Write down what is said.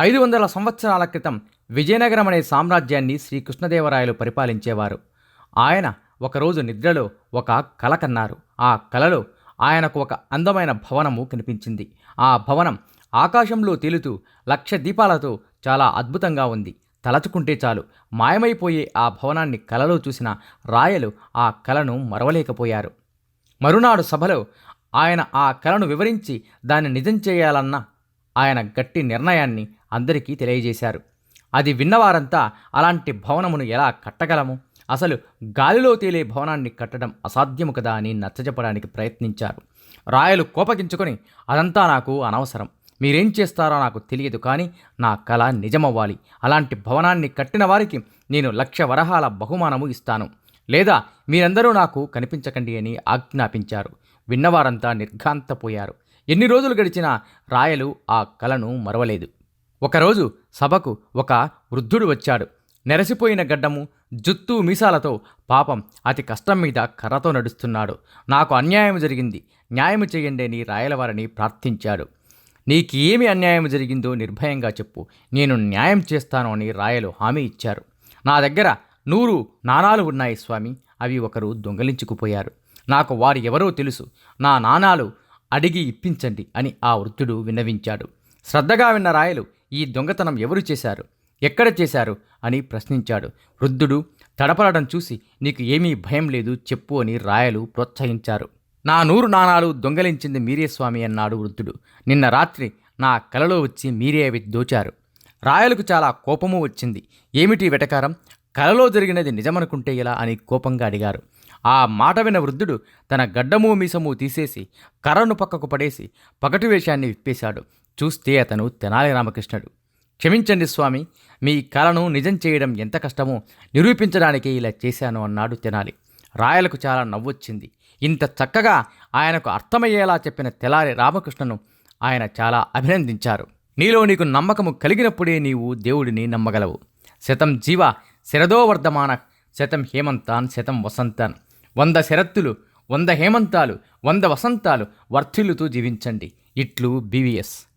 ఐదు వందల సంవత్సరాల క్రితం విజయనగరం అనే సామ్రాజ్యాన్ని శ్రీకృష్ణదేవరాయలు పరిపాలించేవారు. ఆయన ఒకరోజు నిద్రలో ఒక కల కన్నారు. ఆ కలలో ఆయనకు ఒక అందమైన భవనము కనిపించింది. ఆ భవనం ఆకాశంలో తేలుతూ లక్ష దీపాలతో చాలా అద్భుతంగా ఉంది. తలచుకుంటే చాలు. మాయమైపోయే ఆ భవనాన్ని కలలో చూసిన రాయలు ఆ కలను మరవలేకపోయారు. మరునాడు సభలో ఆయన ఆ కలను వివరించి దాన్ని నిజం చేయాలన్న ఆయన గట్టి నిర్ణయాన్ని అందరికీ తెలియజేశారు. అది విన్నవారంతా అలాంటి భవనమును ఎలా కట్టగలము? అసలు గాలిలో తేలే భవనాన్ని కట్టడం అసాధ్యము కదా అని నచ్చజెప్పడానికి ప్రయత్నించారు. రాయలు కోపగించుకొని అదంతా నాకు అనవసరం. మీరేం చేస్తారో నాకు తెలియదు కానీ నా కళ నిజమవ్వాలి. అలాంటి భవనాన్ని కట్టిన వారికి నేను లక్ష వరహాల బహుమానము ఇస్తాను. లేదా మీరందరూ నాకు కనిపించకండి అని ఆజ్ఞాపించారు. విన్నవారంతా నిర్ఘాంతపోయారు. ఎన్ని రోజులు గడిచినా రాయలు ఆ కలను మరవలేదు. ఒకరోజు సభకు ఒక వృద్ధుడు వచ్చాడు. నెరసిపోయిన గడ్డము జుత్తు మీసాలతో పాపం అతి కష్టం మీద కర్రతో నడుస్తున్నాడు. నాకు అన్యాయం జరిగింది. న్యాయం చేయండి అని రాయలవారిని ప్రార్థించాడు. నీకు ఏమి అన్యాయం జరిగిందో నిర్భయంగా చెప్పు. నేను న్యాయం చేస్తాను అని రాయలు హామీ ఇచ్చారు. నా దగ్గర నూరు నాణాలు ఉన్నాయి స్వామి. అవి ఒకరు దొంగలించుకుపోయారు. నాకు వారు ఎవరో తెలుసు. నా నాణాలు అడిగి ఇప్పించండి అని ఆ వృద్ధుడు విన్నవించాడు. శ్రద్ధగా విన్న రాయలు ఈ దొంగతనం ఎవరు చేశారు? ఎక్కడ చేశారు? అని ప్రశ్నించాడు. వృద్ధుడు తడపడడం చూసి నీకు ఏమీ భయం లేదు చెప్పు అని రాయలు ప్రోత్సహించారు. నా నూరు నాణాలు దొంగలించింది మీరే స్వామి అన్నాడు వృద్ధుడు. నిన్న రాత్రి నా కలలో వచ్చి మీరే అవి దోచారు. రాయలకు చాలా కోపము వచ్చింది. ఏమిటి వెటకారం? కలలో జరిగినది నిజమనుకుంటే ఎలా అని కోపంగా అడిగారు. ఆ మాట విన వృద్ధుడు తన గడ్డము మీసము తీసేసి కర్రను పక్కకు పడేసి పగటి వేషాన్ని విప్పేశాడు. చూస్తే అతను తెనాలి రామకృష్ణుడు. క్షమించండి స్వామి మీ కలను నిజం చేయడం ఎంత కష్టమో నిరూపించడానికి ఇలా చేశాను అన్నాడు తెనాలి. రాయలకు చాలా నవ్వొచ్చింది. ఇంత చక్కగా ఆయనకు అర్థమయ్యేలా చెప్పిన తెలారి రామకృష్ణను ఆయన చాలా అభినందించారు. నీలో నీకు నమ్మకము కలిగినప్పుడే నీవు దేవుడిని నమ్మగలవు. శతం జీవ శరదోవర్ధమాన శతం హేమంతాన్ శతం వసంతాన్. వంద శరత్తులు వంద హేమంతాలు వంద వసంతాలు వర్ధిల్లుతూ జీవించండి. ఇట్లు బీవీఎస్